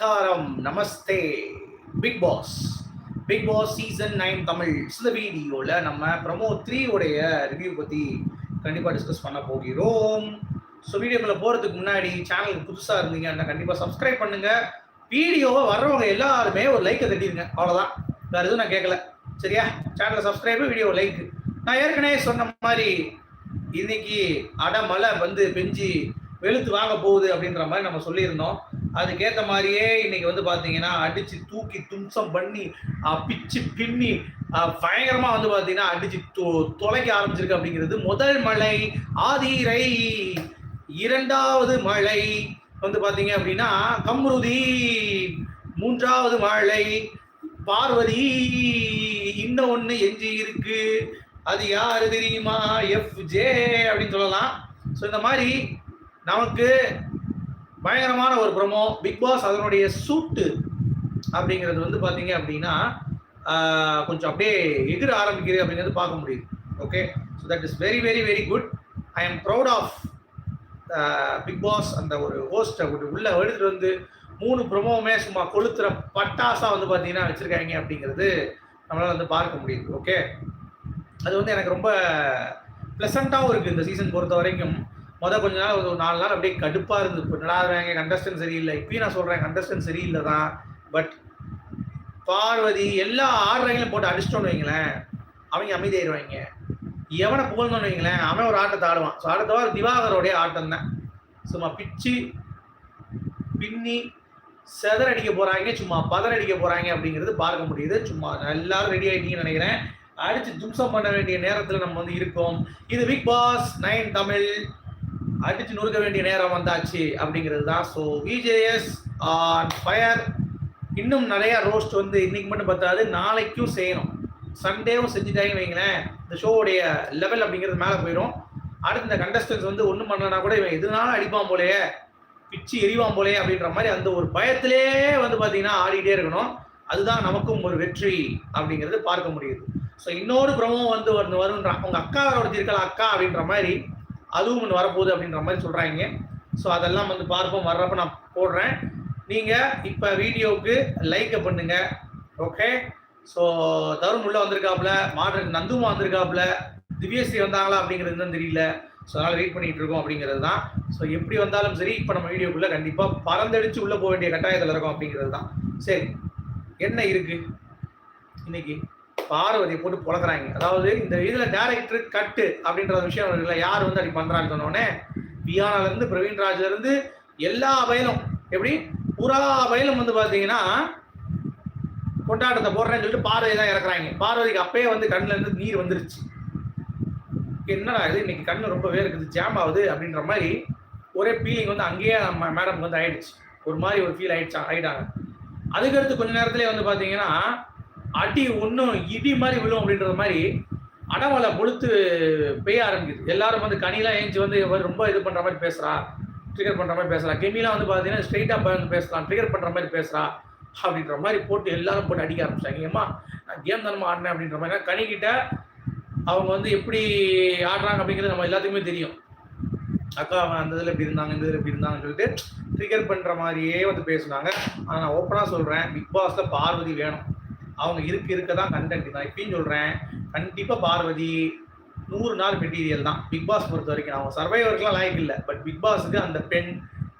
நமஸ்காரம். நமஸ்தே. Big boss big boss season nine Tamil. சில வீடியோவில் நம்ம ப்ரமோ த்ரீ உடைய ரிவ்யூ பற்றி கண்டிப்பாக டிஸ்கஸ் பண்ண போகிறோம். ஸோ வீடியோக்குள்ள போகிறதுக்கு முன்னாடி சேனலுக்கு புதுசாக இருந்தீங்கன்னா கண்டிப்பாக சப்ஸ்கிரைப் பண்ணுங்கள் வீடியோவை வர்றவங்க எல்லாருமே ஒரு லைக்கை தட்டிடுங்க அவ்வளோதான் வேறு எதுவும் நான் கேட்கல சரியா? சேனலை சப்ஸ்கிரைபு வீடியோ லைக் நான் ஏற்கனவே சொன்ன மாதிரி இன்னைக்கு அடமழை வந்து பெஞ்சு வெளுத்து வாங்க போகுது அப்படின்ற மாதிரி நம்ம சொல்லியிருந்தோம். அதுக்கேற்ற மாதிரியே இன்னைக்கு வந்து பார்த்தீங்கன்னா அடிச்சு தூக்கி தும்சம் பண்ணி பிச்சு பின்னி பயங்கரமாக பயங்கரமா வந்து பார்த்தீங்கன்னா அடிச்சு தொ- தொலைக்க ஆரம்பிச்சிருக்கு அப்படிங்கிறது முதல் மழை ஆதிரை இரண்டாவது மழை வந்து பார்த்தீங்க அப்படின்னா கம்ருதி. மூன்றாவது மழை பார்வதி. இன்னும் ஒன்று எஞ்சி இருக்கு. அது யாரு தெரியுமா? எஃப் ஜே அப்படின்னு சொல்லலாம். ஸோ இந்த மாதிரி நமக்கு பயங்கரமான ஒரு ப்ரோமோ பிக் பாஸ் அதனுடைய சூட்டு அப்படிங்கிறது வந்து பார்த்தீங்க அப்படின்னா கொஞ்சம் அப்படியே எதிர ஆரம்பிக்கிறது அப்படிங்கிறது பார்க்க முடியுது. Okay so that is very very very good I am proud of big boss அந்த ஒரு ஹோஸ்ட்டை உள்ள எடுத்துட்டு வந்து மூணு ப்ரொமோவுமே சும்மா கொளுத்துற பட்டாசா வந்து பார்த்தீங்கன்னா வச்சுருக்காங்க அப்படிங்கிறது நம்மளால் வந்து பார்க்க முடியுது. ஓகே அது வந்து எனக்கு ரொம்ப ப்ளசண்ட்டாகவும் இருக்குது இந்த சீசன் பொறுத்த வரைக்கும் மொதல் கொஞ்ச நாள் ஒரு நாலு நாள் அப்படியே கடுப்பாக இருந்து இப்போ நடாதுறாங்க கண்டஸ்டன்ட் சரியில்லை. இப்பயும் நான் சொல்கிறேன் கண்டஸ்டன்ட் சரியில்லை தான் பட் பார்வதி எல்லா ஆடுறவங்களும் போட்டு அடிச்சிட்டோன்னு வைங்களேன். அவங்க அமைதியாயிருவாங்க. எவனை புகழ்ந்தோன்னு வைங்களேன் அவன் ஒரு ஆட்டத்தை ஆடுவான். ஸோ அடுத்த வாரம் திவாகரோடைய ஆட்டம் தான். சும்மா பிச்சு பின்னி செதறடிக்க போகிறாங்க சும்மா பதறடிக்க போகிறாங்க அப்படிங்கிறது பார்க்க முடியுது. சும்மா எல்லாரும் ரெடி ஆகிட்டீங்கன்னு நினைக்கிறேன். அடித்து தும்சம் பண்ண வேண்டிய நேரத்தில் நம்ம வந்து இருக்கோம். இது பிக் பாஸ் நைன் தமிழ் அடிச்சு நொறுக்க வேண்டிய நேரம் வந்தாச்சு அப்படிங்கிறது தான் ஸோ விஜேஎஸ் ஆன் ஃபயர் இன்னும் நிறைய ரோஸ்ட் வந்து இன்னைக்கு மட்டும் பத்தாது நாளைக்கும் செய்யணும். சண்டேவும் செஞ்சுட்டாங்கன்னு வைங்களேன் இந்த ஷோவுடைய லெவல் அப்படிங்கிறது மேலே போயிடும். அடுத்து இந்த கண்டஸ்டன்ஸ் வந்து ஒன்றும் பண்ணலனா கூட இவன் எதுனாலும் அடிப்பான் போலயே பிச்சு எரிவான் போலயே அப்படின்ற மாதிரி அந்த ஒரு பயத்திலே வந்து பார்த்தீங்கன்னா ஆடிட்டே இருக்கணும். அதுதான் நமக்கும் ஒரு வெற்றி அப்படிங்கிறது பார்க்க முடியுது. ஸோ இன்னொரு ப்ரமோ வந்து ஒன்று வருன்றான் உங்கள் அக்கா ஒருத்திருக்கலாம் அக்கா அப்படின்ற மாதிரி அதுவும் ஒன்று வரப்போகுது அப்படின்ற மாதிரி சொல்கிறாங்க ஸோ அதெல்லாம் வந்து பார்ப்போம். வர்றப்ப நான் போடுறேன். நீங்கள் இப்போ வீடியோவுக்கு லைக்கை பண்ணுங்க. ஓகே ஸோ தருண் உள்ள வந்திருக்காப்புல மாடல் நந்துமா வந்திருக்காப்புல திவ்யஸ்ரீ வந்தாங்களா அப்படிங்கிறது தான் தெரியல. ஸோ அதனால் வெயிட் பண்ணிகிட்டு இருக்கோம் அப்படிங்கிறது தான். ஸோ எப்படி வந்தாலும் சரி இப்போ நம்ம வீடியோக்குள்ளே கண்டிப்பாக பறந்தடிச்சு உள்ளே போக வேண்டிய கட்டாயத்தில் இருக்கும் அப்படிங்கிறது தான். சரி. என்ன இருக்குது இன்னைக்கு? பார்வதியை போட்டு புலக்கிறாங்க அதாவது இந்த இதுல டேரக்டர் கட்டு அப்படின்ற விஷயம் இல்லை யார் வந்து அப்படி பண்றான்னு சொன்னோடனே பியானால இருந்து பிரவீன் ராஜ்ல இருந்து எல்லா வயலும் எப்படி? புறா வயலும் வந்து பாத்தீங்கன்னா கொண்டாட்டத்தை போடுறேன்னு சொல்லிட்டு பார்வதி தான் இறக்குறாங்க. பார்வதிக்கு அப்பயே வந்து கண்ணுல இருந்து நீர் வந்துருச்சு. என்னடா இது? இன்னைக்கு கண்ணு ரொம்ப வேர்க்குது ஜாம் ஆகுது அப்படின்ற மாதிரி ஒரே ஃபீலிங் வந்து அங்கேயே நம்ம மேடம் வந்து ஆயிடுச்சு. ஒரு மாதிரி ஒரு ஃபீல் ஆயிடுச்சா ஆயிட்டாங்க. அதுக்கடுத்து கொஞ்ச நேரத்துலேயே வந்து பார்த்தீங்கன்னா அடி ஒன்றும் இடி மாதிரி விழும் அப்படின்ற மாதிரி அடமலை கொளுத்து பெய்ய ஆரம்பிக்குது. எல்லாரும் வந்து கனிலாம் ஏஞ்சி வந்து ரொம்ப இது பண்ணுற மாதிரி பேசுகிறா ட்ரிகர் பண்ணுற மாதிரி பேசுகிறா கெமிலாம் வந்து பார்த்தீங்கன்னா ஸ்ட்ரெயிட்டாக வந்து பேசலாம் ட்ரிகர் பண்ற மாதிரி பேசுகிறா அப்படின்ற மாதிரி போட்டு எல்லாரும் போட்டு அடிக்க ஆரம்பிச்சாங்க. ஏமா நான் கேம் தானமா ஆடினேன் அப்படின்ற மாதிரி. கனிக்கிட்ட அவங்க வந்து எப்படி ஆடுறாங்க அப்படிங்கிறது நம்ம எல்லாத்துக்குமே தெரியும். அக்கா அவன் அந்த இதில் இப்படி இருந்தாங்க இந்த இதில் இப்படி இருந்தாங்கன்னு சொல்லிட்டு ட்ரிகர் பண்ணுற மாதிரியே வந்து பேசுனாங்க. ஆனால் நான் ஓப்பனாக சொல்கிறேன் பிக் பாஸில் பார்வதி வேணும். அவங்க இருக்க இருக்க தான் கண்டென்ட் நான் இப்பயும் சொல்கிறேன் கண்டிப்பாக பார்வதி நூறு நாள் மெட்டீரியல் தான். பிக் பாஸ் பொறுத்த வரைக்கும் அவங்க சர்வைவருக்குலாம் லாய்க்கு இல்லை. பட் பிக் பாஸுக்கு அந்த பெண்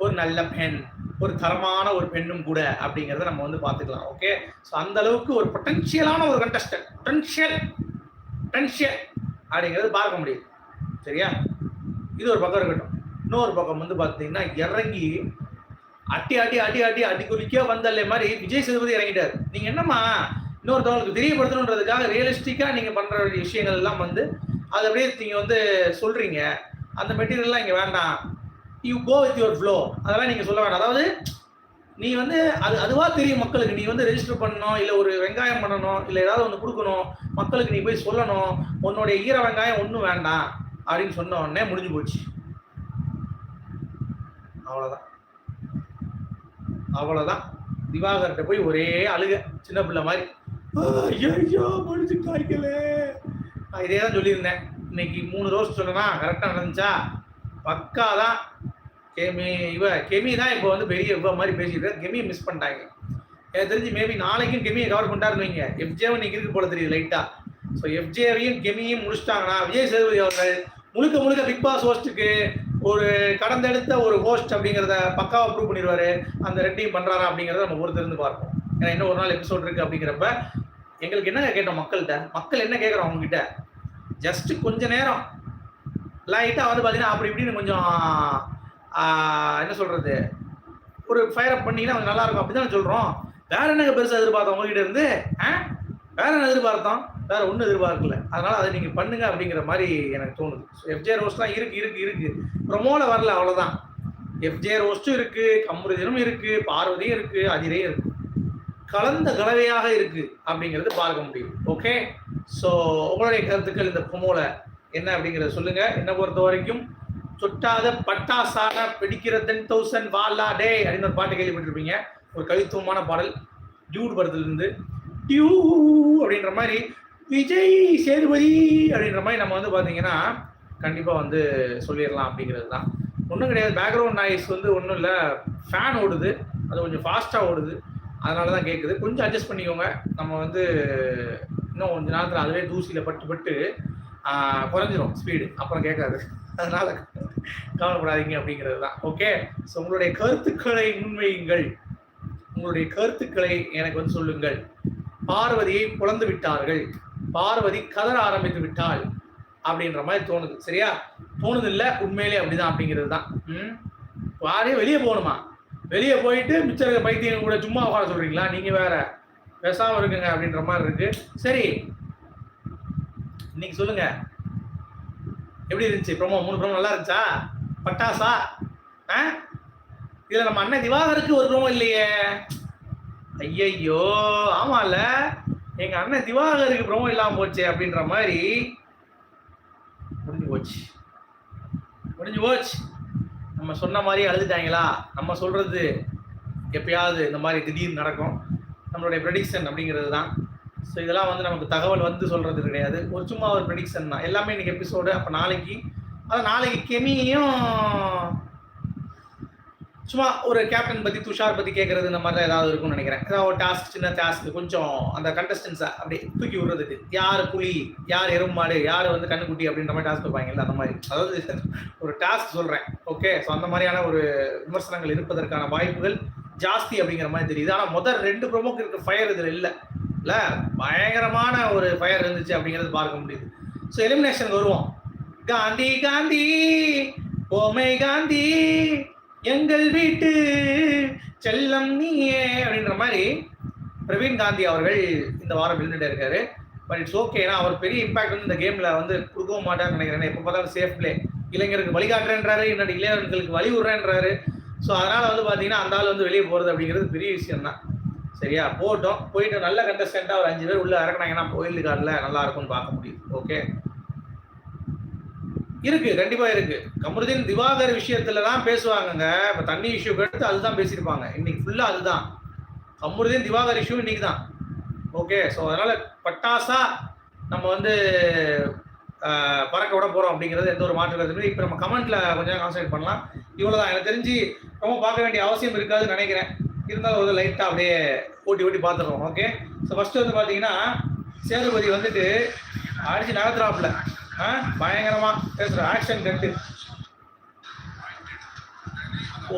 ஒரு நல்ல பெண் ஒரு தரமான ஒரு பெண்ணும் கூட அப்படிங்கிறத நம்ம வந்து பார்த்துக்கலாம். ஓகே ஸோ அந்த அளவுக்கு ஒரு பொட்டன்ஷியலான ஒரு கண்டஸ்டன்ட் பொட்டன்ஷியல் பொட்டன்ஷியல் அப்படிங்கிறது பார்க்க முடியுது சரியா? இது ஒரு பக்கம் இருக்கட்டும். இன்னொரு பக்கம் வந்து பார்த்தீங்கன்னா இறங்கி அட்டி அட்டி அட்டி அட்டி அடி குறிக்க வந்தல்ல மாதிரி விஜய் சேதுபதி இறங்கிட்டார். நீங்கள் என்னம்மா? இன்னொருத்தவங்களுக்கு தெரியப்படுத்தணுன்றதுக்காக ரியலிஸ்டிக்காக நீங்கள் பண்ணுற வேண்டிய விஷயங்கள் எல்லாம் வந்து அது அப்படியே நீங்கள் வந்து சொல்கிறீங்க அந்த மெட்டீரியல்லாம் இங்கே வேண்டாம். You go with your flow அதெல்லாம் நீங்கள் சொல்ல வேண்டாம். அதாவது நீ வந்து அது அதுவாக தெரியும் மக்களுக்கு. நீ வந்து ரெஜிஸ்டர் பண்ணணும் இல்லை ஒரு வெங்காயம் பண்ணணும் இல்லை ஏதாவது ஒன்று கொடுக்கணும் மக்களுக்கு நீ போய் சொல்லணும் உன்னுடைய ஈர வெங்காயம் ஒன்றும் வேண்டாம் அப்படின்னு சொன்ன உடனே முடிஞ்சு போச்சு. அவ்வளோதான் அவ்வளோதான் திவாகர்கிட்ட போய் ஒரே அழுக சின்ன பிள்ளை மாதிரி. ஐயோ முடிச்சு காய்க்கல. நான் இதே தான் சொல்லியிருந்தேன். இன்னைக்கு மூணு ரோஸ் சொன்னா கரெக்டாக நடந்துச்சா? பக்கா தான் கெமி இவ கெமி தான் இப்போ வந்து பெரிய இவ மாதிரி பேசிட்டு கெமியை மிஸ் பண்ணிட்டாங்க. எனக்கு தெரிஞ்சு மேபி நாளைக்கும் கெமியை கவர் பண்ணிட்டாருன்னு வைங்க. எஃப்ஜேவை இன்னைக்கு இருக்கு போல தெரியுது லைட்டா ஸோ எஃப்ஜேவையும் கெமியும் முடிச்சிட்டாங்கன்னா விஜய் சேதுபதி அவர்கள் முழுக்க முழுக்க பிக் பாஸ் ஹோஸ்ட்டுக்கு ஒரு கடந்தெடுத்த ஒரு ஹோஸ்ட் அப்படிங்கிறத பக்காவை ப்ரூவ் பண்ணிடுவாரு. அந்த ரெண்டையும் பண்றாரா அப்படிங்கிறத நம்ம பொறுத்திருந்து பார்ப்போம். ஏன்னா இன்னும் ஒரு நாள் எபிசோட் இருக்கு அப்படிங்கிறப்ப எங்களுக்கு என்ன கேட்டோம் மக்கள்கிட்ட? மக்கள் என்ன கேட்குறோம் அவங்ககிட்ட ஜஸ்ட் கொஞ்ச நேரம். லைட்டாக வந்து பார்த்தீங்கன்னா அப்படி இப்படின்னு கொஞ்சம் என்ன சொல்கிறது ஒரு ஃபயர் அப் பண்ணிங்கன்னா கொஞ்சம் நல்லா இருக்கும். தான் சொல்கிறோம் வேற என்னங்க பெருசாக எதிர்பார்த்தோம் உங்ககிட்ட இருந்து? ஆ? வேற என்ன எதிர்பார்த்தோம்? வேற ஒன்றும் எதிர்பார்க்கல. அதனால அதை நீங்கள் பண்ணுங்க அப்படிங்கிற மாதிரி எனக்கு தோணுது. எஃப்ஜே ரோஸ்லாம் இருக்கு இருக்கு இருக்கு. ப்ரொமோவில் வரல அவ்வளோதான் எஃப்ஜே ரோஸ்ட்டும் இருக்கு கம்ருதினும் இருக்கு பார்வதியும் இருக்கு அதிரையும் இருக்கு. கலந்த கலவையாக இருக்கு அப்படிங்கிறது பார்க்க முடியும். ஓகே ஸோ உங்களுடைய கருத்துக்கள் இந்த ப்ரொமோல என்ன அப்படிங்கிறத சொல்லுங்க. என்னை பொறுத்த வரைக்கும் சொட்டாத பட்டாசான பிடிக்கிற டென் தௌசண்ட் வாலா டே அப்படின்னு ஒரு பாட்டு கேள்விப்பட்டிருப்பீங்க. ஒரு கவித்துவமான பாடல். டியூட் படத்துலேருந்து டியூ அப்படின்ற மாதிரி விஜய் சேதுபதி அப்படின்ற மாதிரி நம்ம வந்து பார்த்தீங்கன்னா கண்டிப்பாக வந்து சொல்லிடலாம் அப்படிங்கிறது தான். ஒன்றும் கிடையாது. பேக்ரவுண்ட் நாய்ஸ் வந்து ஒன்றும் இல்லை. ஃபேன் ஓடுது. அது கொஞ்சம் ஃபாஸ்ட்டாக ஓடுது. அதனால தான் கேட்குது கொஞ்சம் அட்ஜஸ்ட் பண்ணிக்கோங்க. நம்ம வந்து இன்னும் கொஞ்ச நேரத்தில் அதுவே தூசியில் பட்டு பட்டு குறைஞ்சிரும் ஸ்பீடு அப்புறம் கேட்காது. அதனால கவலைப்படாதீங்க அப்படிங்கிறது தான் ஓகே ஸோ உங்களுடைய கருத்துக்களை முன்வையுங்கள். உங்களுடைய கருத்துக்களை எனக்கு வந்து சொல்லுங்கள். பார்வதியை புலந்து விட்டார்கள். பார்வதி கதற ஆரம்பித்து விட்டாள் அப்படின்ற மாதிரி தோணுது. சரியா? தோணுது இல்லை? உண்மையிலே அப்படிதான் அப்படிங்கிறது தான் ம்? யாரையும் வெளியே போகணுமா? வெளியே போயிட்டு மிச்சம் இருக்க பைத்தியம் கூட சும்மா உட்கார சொல்றீங்களா? நீங்க வேற. பேசாம இருக்குங்க அப்படின்ற மாதிரி இருக்கு. சரி. இன்னைக்கு சொல்லுங்க. எப்படி இருந்துச்சு? ப்ரோமோ மூணு ப்ரோமோ நல்லா இருந்துச்சா? பட்டாசா? ஆ? இதுல நம்ம அண்ணன் திவாகருக்கு ஒரு ப்ரோமோ இல்லையே. ஐயையோ ஆமால எங்க அண்ணன் திவாகருக்கு ப்ரோமோ இல்லாம போச்சே அப்படின்ற மாதிரி. முடிஞ்சு போச்சு. முடிஞ்சு போச்சு. நம்ம சொன்ன மாதிரி அழுதுட்டாங்களா? நம்ம சொல்கிறது எப்பயாவது இந்த மாதிரி திடீர்னு நடக்கும். நம்மளுடைய ப்ரெடிக்ஷன் அப்படிங்கிறது தான். ஸோ இதெல்லாம் வந்து நமக்கு தகவல் வந்து சொல்கிறது கிடையாது. ஒரு சும்மா ஒரு ப்ரெடிக்ஷன் தான். எல்லாமே இன்றைக்கி எபிசோடு அப்போ நாளைக்கு. அதான் நாளைக்கு கெமியும் சும்மா ஒரு கேப்டன் பத்தி துஷார் பத்தி கேட்கறது இந்த மாதிரி தான் ஏதாவது இருக்கும்னு நினைக்கிறேன். ஏதாவது ஒரு டாஸ்க் சின்ன டாஸ்க் கொஞ்சம் அந்த கண்டஸ்டன்ஸை அப்படியே தூக்கி விடுறதுக்கு. யார் புலி யார் எருமாடு யார் வந்து கண்ணுக்குட்டி அப்படின்ற மாதிரி டாஸ்க் வைப்பாங்கல்ல அந்த மாதிரி. அதாவது ஒரு டாஸ்க் சொல்றேன். ஓகே ஸோ அந்த மாதிரியான ஒரு விமர்சனங்கள் இருப்பதற்கான வாய்ப்புகள் ஜாஸ்தி அப்படிங்கிற மாதிரி தெரியுது. ஆனால் முதல் ரெண்டு ப்ரோமோக்கு இருக்க ஃபயர் இதில் இல்லை. இல்லை பயங்கரமான ஒரு ஃபயர் இருந்துச்சு அப்படிங்கிறது பார்க்க முடியுது. ஸோ எலிமினேஷன் வருவோம். காந்தி காந்தி ஓமை காந்தி எங்கள் வீட்டு செல்லம் நீயே அப்படின்ற மாதிரி பிரவீன் காந்தி அவர்கள் இந்த வாரம் இருந்துட்டு இருக்காரு. பட் இட்ஸ் ஓகே ஏன்னா அவர் பெரிய இம்பாக்ட் வந்து இந்த கேம்ல வந்து கொடுக்கவும் மாட்டார்னு நினைக்கிறேன். எப்போ பார்த்தாலும் சேஃப் பிளே இளைஞருக்கு வழிகாட்டுறேன்றாரு என்னோட இளைஞர்களுக்கு வழி விடுறேன்றாரு. ஸோ அதனால வந்து பார்த்தீங்கன்னா அந்த ஆள் வந்து வெளியே போகிறது அப்படிங்கிறது பெரிய விஷயம் தான் சரியா? போட்டோம். போயிட்டு நல்ல கண்டஸ்டண்ட்டாக ஒரு அஞ்சு பேர் உள்ள இறக்குனாங்கன்னா கோயில் கார்டில் நல்லா இருக்கும்னு பார்க்க முடியும். ஓகே இருக்கு கண்டிப்பா இருக்கு. கமருதீன் திவாகர் விஷயத்துல தான் பேசுவாங்கங்க. இப்ப தண்ணி இஷ்யூக்கு எடுத்து அதுதான் பேசியிருப்பாங்க. இன்னைக்கு ஃபுல்லா அதுதான். கமருதீன் திவாகர் இஷ்யூ இன்னைக்கு தான். ஓகே ஸோ அதனால பட்டாசா நம்ம வந்து பறக்க விட போறோம் அப்படிங்கிறது எந்த ஒரு மாற்று கருத்து இப்போ இப்ப நம்ம கமெண்ட்ல கொஞ்சம் கான்சன்ட்ரேட் பண்ணலாம். இவ்வளவுதான். எனக்கு தெரிஞ்சு ரொம்ப பார்க்க வேண்டிய அவசியம் இருக்காதுன்னு நினைக்கிறேன். இருந்தாலும் ஒரு லைட்டா அப்படியே ஓட்டி ஓட்டி பார்த்துடுறோம். ஓகே ஸோ ஃபர்ஸ்ட் வந்து பாத்தீங்கன்னா சேதுபதி வந்துட்டு அடிச்சு நகர்த்துறாப்புல. பயங்கரமா பேசுற. Action cut.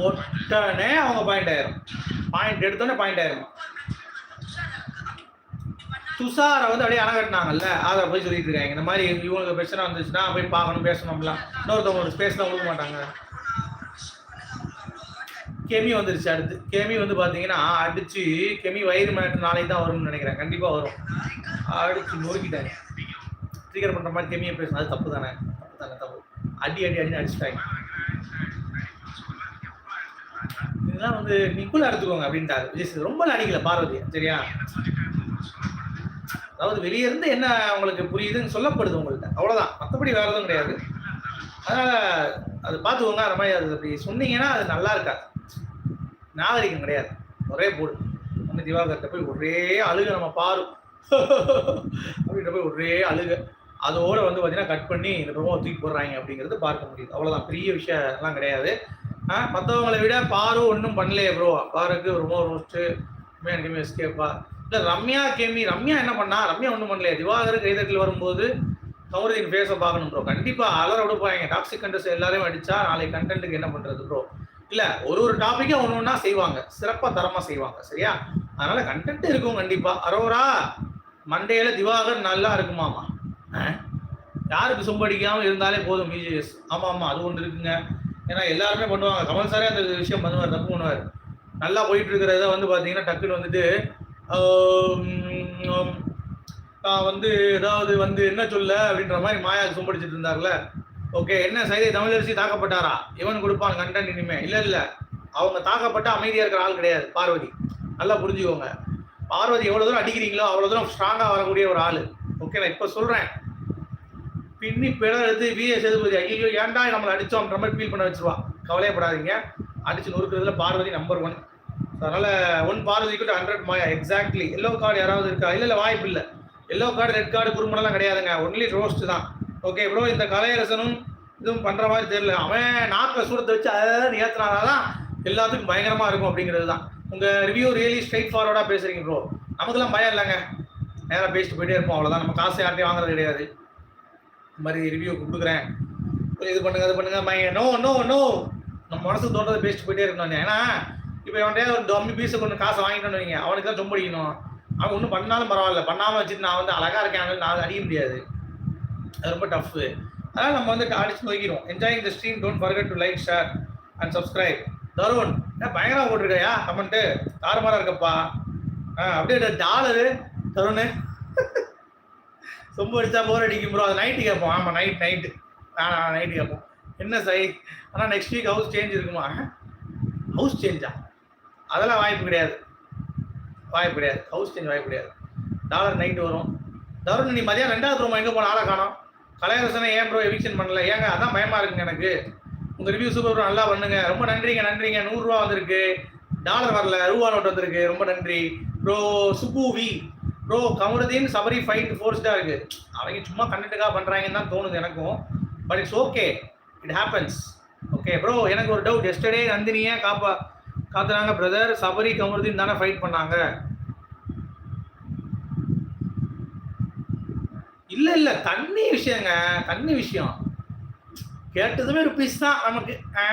உடனே அவங்க பாயிண்ட் ஆயிரும். பாயிண்ட் எடுத்தோடனே பாயிண்ட் ஆயிரும். துஷாரை வந்து அப்படியே அணகட்டினாங்கல்ல அதை போய் சொல்லிட்டு இருக்காங்க. இந்த மாதிரி இவங்களுக்கு பிரச்சனை வந்துச்சுன்னா போய் பார்க்கணும் பேசணும்லாம். இன்னொருத்தவங்களோட ஸ்பேஸ்லாம் கொடுக்க மாட்டாங்க. கெமி வந்துருச்சு அடுத்து. கெமி வந்து பார்த்தீங்கன்னா அடிச்சு கெமி வயிறு மேட்டு நாளைக்கு தான் வரும்னு நினைக்கிறேன். கண்டிப்பாக வரும். அடிச்சு நொறுக்கிட்டாங்க ட்ரிகர் பண்ணுற மாதிரி கெமியை பேசணும் அது தப்பு தானே? தப்பு தானே தப்பு. அடி அடி அடி அடிச்சுட்டாங்க. இதெல்லாம் வந்து நீக்குள்ள எடுத்துக்கோங்க அப்படின்ட்டாரு. விஜய் ரொம்ப அடிக்கல பார்வதி சரியா? அதாவது வெளியே இருந்து என்ன உங்களுக்கு புரியுதுன்னு சொல்லப்படுது உங்கள்கிட்ட அவ்வளோதான் மற்றபடி வேற எதுவும் கிடையாது. அதனால அது பார்த்துக்கோங்க அந்த மாதிரி அது அப்படி சொன்னீங்கன்னா அது நல்லா இருக்காது. நாகரிகம் கிடையாது. ஒரே போடு. நம்ம திவாகர்கிட்ட போய் ஒரே அழுக நம்ம பாரு. அப்படின்ற போய் ஒரே அழுக. அதோட வந்து பார்த்தீங்கன்னா கட் பண்ணி இந்த ப்ரோமோ தூக்கி போடுறாங்க அப்படிங்கிறது பார்க்க முடியுது. அவ்வளோதான் பெரிய விஷயம் எல்லாம் கிடையாது. ஆ மற்றவங்களை விட பாரு ஒன்றும் பண்ணலையே ப்ரோ பாருக்கு ரொம்ப ரோஸ்ட்டு எனக்கு எஸ்கேப்பா இல்லை ரம்யா கேமி ரம்யா என்ன பண்ணா? ரம்யா ஒன்றும் பண்ணலையே. திவாகர் கைதட்டில் வரும்போது கௌரதின் ஃபேஸை பார்க்கணும் ப்ரோ கண்டிப்பாக அலற விடுப்பாங்க டாக்ஸிக் கண்டஸ் எல்லாரையும் அடித்தா நாளைக்கு கண்டென்ட்டுக்கு என்ன பண்ணுறது ப்ரோ இல்லை ஒரு ஒரு டாப்பிக்கே ஒன்று ஒன்றா செய்வாங்க. சிறப்பாக தரமாக செய்வாங்க. சரியா? அதனால் கண்டென்ட் இருக்கும் கண்டிப்பாக அரோரா மண்டேல திவாகர் நல்லா இருக்குமாமா? யாருக்கு சொம்படிக்காமல் இருந்தாலே போதும் பிஜேஎஸ் ஆமாம் ஆமாம் அது ஒன்று இருக்குங்க. ஏன்னா எல்லாருமே பண்ணுவாங்க. கமல் சாரே அந்த விஷயம் பண்ணுவார் தப்பு பண்ணுவார். நல்லா போயிட்டு இருக்கிறத வந்து பார்த்தீங்கன்னா டக்குன்னு வந்துட்டு நான் வந்து ஏதாவது வந்து என்ன சொல்ல அப்படின்ற மாதிரி மாயா சும்படிச்சிட்டு இருந்தார்ல. ஓகே என்ன சைதை தமிழரசி தாக்கப்பட்டாரா? இவன் கொடுப்பான் கண்டன் இனிமே. இல்லை இல்லை. அவங்க தாக்கப்பட்ட அமைதியாக இருக்கிற ஆள் கிடையாது பார்வதி. நல்லா புரிஞ்சுக்கோங்க. பார்வதி எவ்வளோ தூரம் அடிக்கிறீங்களோ அவ்வளோ தூரம் ஸ்ட்ராங்காக வரக்கூடிய ஒரு ஆள். ஓகே நான் இப்போ சொல்கிறேன் பின்னி பிறகு விஏ சேதுபதி ஐயோ ஏன்டா நம்மளை அடித்தோம்ன்ற மாதிரி ஃபீல் பண்ண வச்சிருவான் கவலையப்படாதீங்க. அடிச்சு நொறுக்கிறதுல பார்வதி நம்பர் ஒன் அதனால ஒன் பார்வதி கிட்ட hundred Maya exactly yellow card யாராவது இருக்கா? இல்லை இல்லை வாய்ப்பு இல்லை. எல்லோ கார்டு ரெட் கார்டு குறும்படம்லாம் கிடையாதுங்க. ஒன்லி ரோஸ்ட் தான். ஓகே ப்ரோ இந்த கலையரசனும் இதுவும் பண்ணுற மாதிரி தெரியல. அவன் நாக்கை சூரத்தை வச்சு அதை ஏத்துனாதான் எல்லாத்துக்கும் பயங்கரமாக இருக்கும் அப்படிங்கிறது தான். உங்கள் ரிவ்யூ ரியலி ஸ்ட்ரைட் ஃபார்வர்டாக பேசுகிறீங்க ப்ரோ நமக்குலாம் பயம் இல்லைங்க. நேராக பேசிட்டு போயிட்டே இருப்போம். அவ்வளோதான் நம்ம காசு யார்ட்டையும் வாங்குறது கிடையாது. இந்த மாதிரி ரிவ்யூ கொடுக்குறேன். இது பண்ணுங்க இது பண்ணுங்க மை நோ நோ நோ நம்ம மனசு தோன்றதை பேசிட்டு போயிட்டே இருக்கணும் ஏன்னா இப்போ அவன்கிட்ட ஒரு டம்மி பீஸை கொஞ்சம் காசை வாங்கிட்டோன்னு வைங்க. அவனுக்கு தான் சொம்படிக்கணும் அவன் ஒன்றும் பண்ணாலும் பரவாயில்ல. பண்ணாமல் வச்சுட்டு நான் வந்து அழகாக இருக்கேன் நான் அடிக்க முடியாது. அது ரொம்ப டஃப்பு அதனால் நம்ம வந்து அடிச்சு நோக்கிடுவோம். Enjoying the stream don't forget to like share and subscribe Tharun என்ன பயங்கரமாக போட்டிருக்கையா? கமெண்ட்டு தாறுமாறா இருக்கப்பா. ஆ அப்படியே டாலரு தருண். சொம்பு அடித்தா போர் அடிக்கும் ப்ரோ அது நைட்டு கேட்போம் ஆமாம் நைட் நைட்டு ஆ நைட்டு கேட்போம் என்ன சை? ஆனால் நெக்ஸ்ட் வீக் ஹவுஸ் சேஞ்ச் இருக்குமா? ஹவுஸ் சேஞ்சா அதெல்லாம் வாய்ப்பு கிடையாது. வாய்ப்பு கிடையாது. ஹவுஸ் சேஞ்ச் வாய்ப்பு கிடையாது. டாலர் நைட்டு வரும். தருண் நீ மதியம் ரெண்டாவது ரூம் எங்கே போன ஆளை காணோம்? கலையரசனை ஏன் ப்ரோ எவிக்ஷன் பண்ணல? ஏங்க அதான் பயமா இருக்குங்க எனக்கு. உங்கள் ரிவ்யூ சூப்பர் ப்ரோ நல்லா பண்ணுங்க. ரொம்ப நன்றிங்க நன்றிங்க. நூறுரூவா வந்திருக்கு. டாலர் வரல. ரூபா நோட் வந்திருக்கு. ரொம்ப நன்றி. ப்ரோ சுப்பு வி ப்ரோ கமருதீன் சபரி ஃபைட் ஃபோர்ஸ்டாக இருக்கு. அவங்க சும்மா கண்டென்ட்டுக்காக பண்ணுறாங்கன்னு தான் தோணுது எனக்கும். But it's okay it happens okay bro எனக்கு ஒரு டவுட் எஸ்டர்டே நந்தினியே காப்பா காத்துனாங்க பிரதர் சபரி கமருதீன் தானே ஃபைட் பண்ணாங்க. இல்லை இல்லை தண்ணி விஷயங்க தண்ணி விஷயம். கேட்டதுமே ருபீஸ் தான் நமக்கு. ஆ.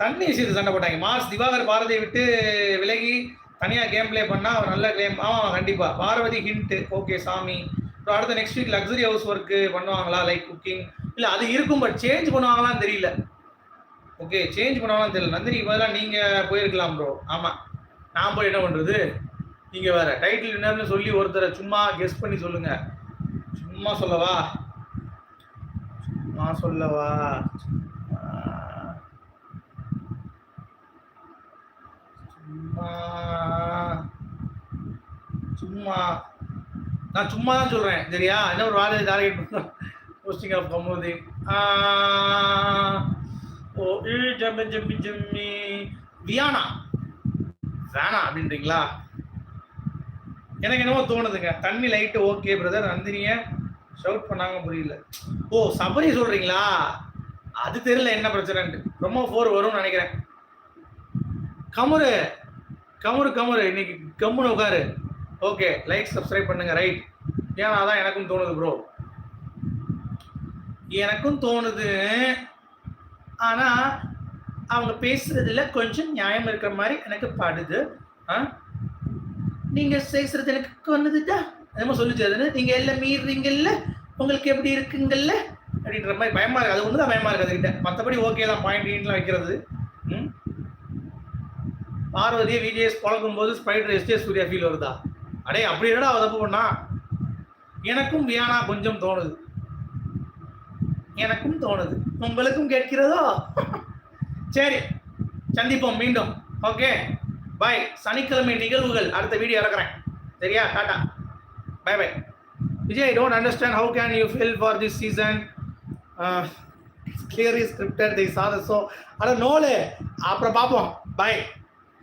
தண்ணி விஷயத்தை சண்டை போட்டாங்க. மாஸ் திவாகர் பாரதியை விட்டு விலகி தனியாக கேம் ப்ளே பண்ணால் அவர் நல்ல கேம் ஆமாம் கண்டிப்பாக பார்வதி ஹிண்ட் ஓகே சாமி. ஸோ அடுத்த next week luxury house work பண்ணுவாங்களா லைக் குக்கிங் இல்லை அது இருக்கும் பட் சேஞ்ச் பண்ணுவாங்களான்னு தெரியல. ஓகே சேஞ்ச் பண்ணுவாங்களான்னு தெரியல. நந்தினிக்கு பதிலாக நீங்கள் போயிருக்கலாம் ப்ரோ ஆமாம் நான் போய் என்ன பண்ணுறது நீங்கள் வேறு டைட்டில் வின்னர்னு சொல்லி ஒருத்தரை சும்மா கெஸ் பண்ணி சொல்லுங்கள் சும்மா சொல்லவா? சும்மா சொல்லவா? சும்மா. நான் சும்மா தான் சொல்கிறேன் சரியா? என்ன ஒரு வார்த்தை டார்கெட் போஸ்டிங் ஆஃப் கமோதி ஓ ஜம்மி ஜம்மி ஜம்மி. வியானா. வேணா அப்படின்றீங்களா? எனக்கு என்னமோ தோணுதுங்க. தண்ணி லைட்டு ஓகே பிரதர் நந்தினிய ஷவுட் பண்ணாங்க புரியல. ஓ சபரி சொல்கிறீங்களா அது தெரியல என்ன பிரச்சனைன்ட்டு. ரொம்ப ஃபோர் வரும்னு நினைக்கிறேன். கமுரு கமுறு கமுறு. இன்னைக்கு கம்முன்னு உட்காரு. ஓகே லைக் சப்ஸ்கிரைப் பண்ணுங்க ரைட் ஏன்னா அதான் எனக்கும் தோணுது ப்ரோ எனக்கும் தோணுது. ஆனால் அவங்க பேசுறதுல கொஞ்சம் நியாயம் இருக்கிற மாதிரி எனக்கு படுது. ஆ? நீங்க பேசுறது எனக்கு கொன்னதுட்டா என்னமோ சொல்லிச்சு அதுன்னு நீங்க எல்லாம் மீறுறீங்கல்ல உங்களுக்கு எப்படி இருக்குங்கல்ல? அப்படின்ற மாதிரி பயமா இருக்கு. அது ஒன்று தான் பயமா இருக்கு அதுகிட்ட. மற்றபடி ஓகே தான் பாயிண்ட் வைக்கிறது. பார்வதியை விஜயஸ் பழக்கும் போது ஸ்பைடர் எஸ்டே சூர்யா ஃபீல் வருதா? அடே அப்படி என்னடா அவ தப்பு பண்ணா? எனக்கும் வியானா கொஞ்சம் தோணுது. எனக்கும் தோணுது. உங்களுக்கும் கேட்கிறதோ? சரி சந்திப்போம் மீண்டும். ஓகே பை சனிக்கிழமை நிகழ்வுகள். அடுத்த வீடியோ இறக்குறேன். சரியா? Tata bye bye Vijay don't understand how can you feel for this season clearly scripted the சாதசோ அட நோலு அப்புறம் பார்ப்போம். பை